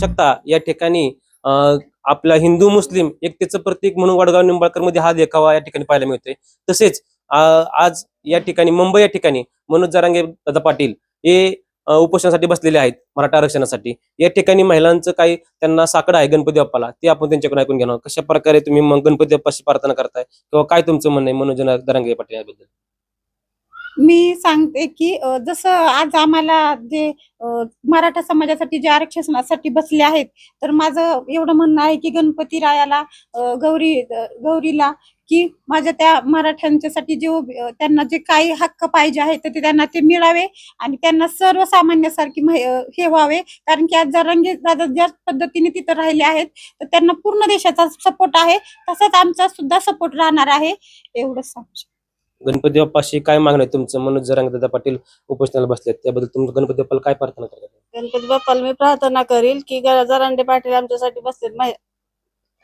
शकता. या ठिकाणी आपला हिंदू मुस्लिम एकतेचं प्रतीक म्हणून वडगाव निंबाळकरमध्ये हा देखावा या ठिकाणी पाहायला मिळतोय. तसेच आज या ठिकाणी मुंबई या ठिकाणी मनोज जरांगे दादा पाटील हे उपोषणासाठी बसलेले आहेत मराठा आरक्षणासाठी. या ठिकाणी महिलांचं काही त्यांना साकडं आहे गणपती बाप्पाला ते आपण त्यांच्याकडून ऐकून घेणार कशा प्रकारे तुम्ही मग गणपती बाप्पाशी प्रार्थना करताय? किंवा काय तुमचं म्हणणं आहे मनोज दरांगे पाटील याबद्दल? मी सांगते की जसं आज आम्हाला जे मराठा समाजासाठी जे आरक्षणासाठी बसले आहेत तर माझं एवढं म्हणणं आहे की गणपती रायाला गौरी गौरीला की माझ्या त्या मराठ्यांच्यासाठी जे त्यांना जे काही हक्क पाहिजे आहे तर ते त्यांना ते मिळावे आणि त्यांना सर्वसामान्यासारखी हे व्हावे. कारण की आज जर रंगीत दादा ज्या पद्धतीने तिथं राहिले आहेत तर त्यांना पूर्ण देशाचा सपोर्ट आहे. तसाच आमचा सुद्धा सपोर्ट राहणार आहे. एवढंच सांगू गणपती बाप्पाशी काय मागणं आहे तुमचं? मनोज जरांगे दादा पाटील उपोषणाला बसलेत. त्याबद्दल तुम्ही गणपती बाप्पाला काय प्रार्थना करता गणपती बाप्पाला मी प्रार्थना करील की जरांडे पाटील आमच्यासाठी बसलेत.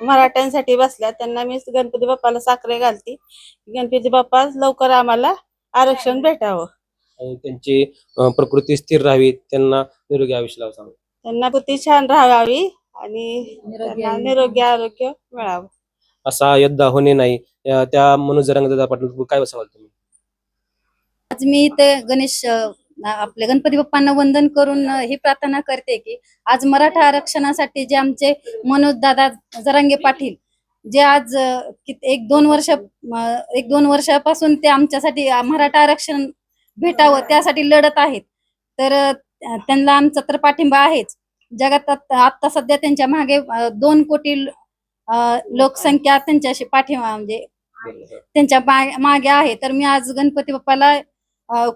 मराठ्यांसाठी बसल्यात त्यांना मी गणपती बाप्पाला साखरे घालते. गणपती बाप्पा लवकर आम्हाला आरक्षण भेटावं. आणि त्यांची प्रकृती स्थिर राहावी त्यांना निरोगी आयुष्य लावा सांगा. त्यांना बुद्धी छान राहावी आणि निरोगी आरोग्य मिळावं. असा योद्धा होणे नाही. त्या मनोज रंगदादा पाटील काय सांगाल तुम्ही? आज मी इथे गणेश आपल्या गणपती बाप्पांना वंदन करून ही प्रार्थना करते की आज मराठा आरक्षणासाठी जे आमचे मनोज दादा जरांगे पाटील जे आज एक दोन वर्ष एक दोन वर्षापासून ते आमच्यासाठी मराठा आरक्षण भेटावं त्यासाठी लढत आहेत. तर त्यांना आमचा तर पाठिंबा आहेच. जगात आता सध्या त्यांच्या मागे दोन कोटी लोकसंख्या त्यांच्याशी पाठिंबा म्हणजे त्यांच्या मा- मागे आहे. तर मी आज गणपती बाप्पाला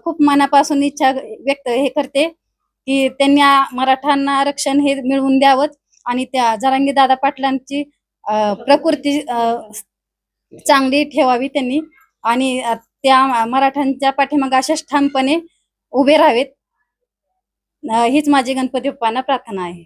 खूप मनापासून इच्छा व्यक्त हे करते की त्यांनी मराठांना आरक्षण हे मिळवून द्यावं आणि त्या जरांगी दादा पाटलांची प्रकृती चांगली ठेवावी त्यांनी आणि त्या मराठ्यांच्या पाठीमागे अशाच ठामपणे उभे राहावेत. हीच माझी गणपती बाप्पांना प्रार्थना आहे.